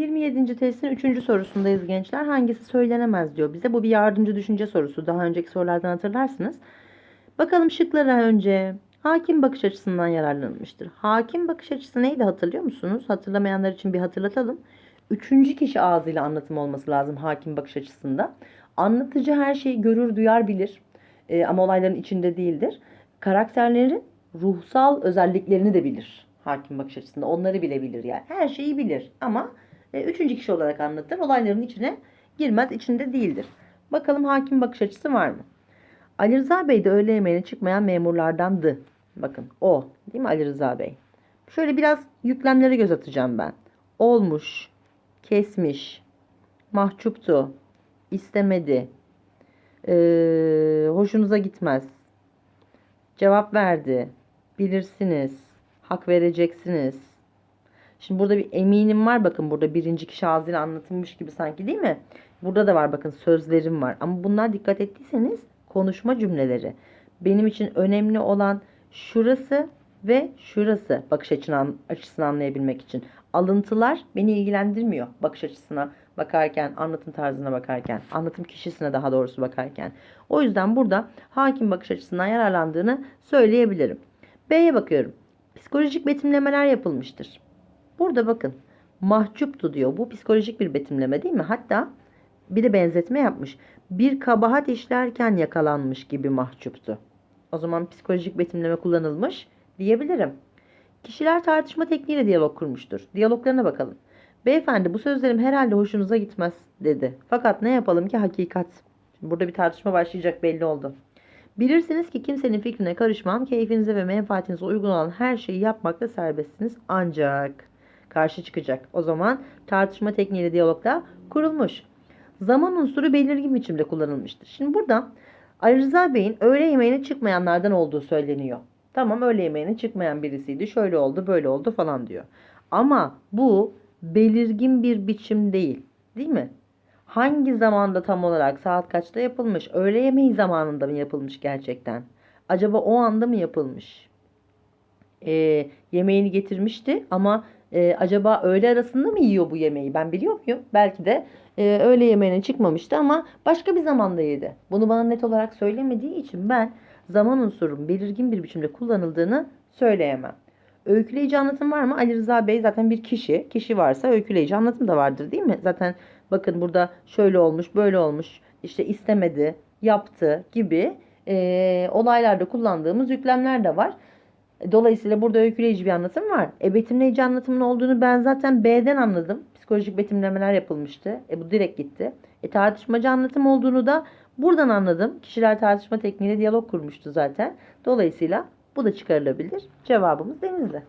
27. testin 3. sorusundayız gençler. Hangisi söylenemez diyor bize. Bu bir yardımcı düşünce sorusu. Daha önceki sorulardan hatırlarsınız. Bakalım şıklara önce. Hakim bakış açısından yararlanılmıştır. Hakim bakış açısı neydi hatırlıyor musunuz? Hatırlamayanlar için bir hatırlatalım. Üçüncü kişi ağzıyla anlatım olması lazım hakim bakış açısında. Anlatıcı her şeyi görür, duyar, bilir. Ee, ama olayların içinde değildir. Karakterlerin ruhsal özelliklerini de bilir hakim bakış açısında. Onları bilebilir yani. Her şeyi bilir ama e, üçüncü kişi olarak anlatır. Olayların içine girmez, içinde değildir. Bakalım hakim bakış açısı var mı? Ali Rıza Bey de öğle yemeğine çıkmayan memurlardandı. Bakın o değil mi Ali Rıza Bey? Şöyle biraz yüklemlere göz atacağım ben. Olmuş, kesmiş, mahcuptu, istemedi, ee, hoşunuza gitmez, cevap verdi, bilirsiniz, hak vereceksiniz. Şimdi burada bir eminim var bakın burada birinci kişi ağzıyla anlatılmış gibi sanki değil mi? Burada da var bakın sözlerim var ama bunlar dikkat ettiyseniz konuşma cümleleri. Benim için önemli olan şurası ve şurası bakış açını, açısını anlayabilmek için. Alıntılar beni ilgilendirmiyor bakış açısına bakarken, anlatım tarzına bakarken, anlatım kişisine daha doğrusu bakarken. O yüzden burada hakim bakış açısından yararlandığını söyleyebilirim. B'ye bakıyorum. Psikolojik betimlemeler yapılmıştır. Burada bakın mahcuptu diyor. Bu psikolojik bir betimleme değil mi? Hatta bir de benzetme yapmış. Bir kabahat işlerken yakalanmış gibi mahcuptu. O zaman psikolojik betimleme kullanılmış diyebilirim. Kişiler tartışma tekniğiyle diyalog kurmuştur. Diyaloglarına bakalım. Beyefendi bu sözlerim herhalde hoşunuza gitmez dedi. Fakat ne yapalım ki hakikat. Burada bir tartışma başlayacak belli oldu. Bilirsiniz ki kimsenin fikrine karışmam, keyfinize ve menfaatinize uygun olan her şeyi yapmakta serbestsiniz. Ancak karşı çıkacak. O zaman tartışma tekniğiyle diyalogda kurulmuş. Zaman unsuru belirgin biçimde kullanılmıştır. Şimdi burada Ali Rıza Bey'in öğle yemeğine çıkmayanlardan olduğu söyleniyor. Tamam öğle yemeğine çıkmayan birisiydi. Şöyle oldu, böyle oldu falan diyor. Ama bu belirgin bir biçim değil. Değil mi? Hangi zamanda tam olarak saat kaçta yapılmış? Öğle yemeği zamanında mı yapılmış gerçekten? Acaba o anda mı yapılmış? Ee, yemeğini getirmişti ama e, acaba öğle arasında mı yiyor bu yemeği? Ben biliyor muyum? Belki de e, öğle yemeğine çıkmamıştı ama başka bir zamanda yedi. Bunu bana net olarak söylemediği için ben zaman unsurun belirgin bir biçimde kullanıldığını söyleyemem. Öyküleyici anlatım var mı? Ali Rıza Bey zaten bir kişi. Kişi varsa öyküleyici anlatım da vardır değil mi? Zaten bakın burada şöyle olmuş, böyle olmuş, işte istemedi, yaptı gibi e, olaylarda kullandığımız yüklemler de var. Dolayısıyla burada öyküleyici bir anlatım var. E betimleyici anlatımın olduğunu ben zaten B'den anladım. Psikolojik betimlemeler yapılmıştı. E bu direkt gitti. E tartışmacı anlatım olduğunu da buradan anladım. Kişiler tartışma tekniğiyle diyalog kurmuştu zaten. Dolayısıyla bu da çıkarılabilir. Cevabımız Denizli.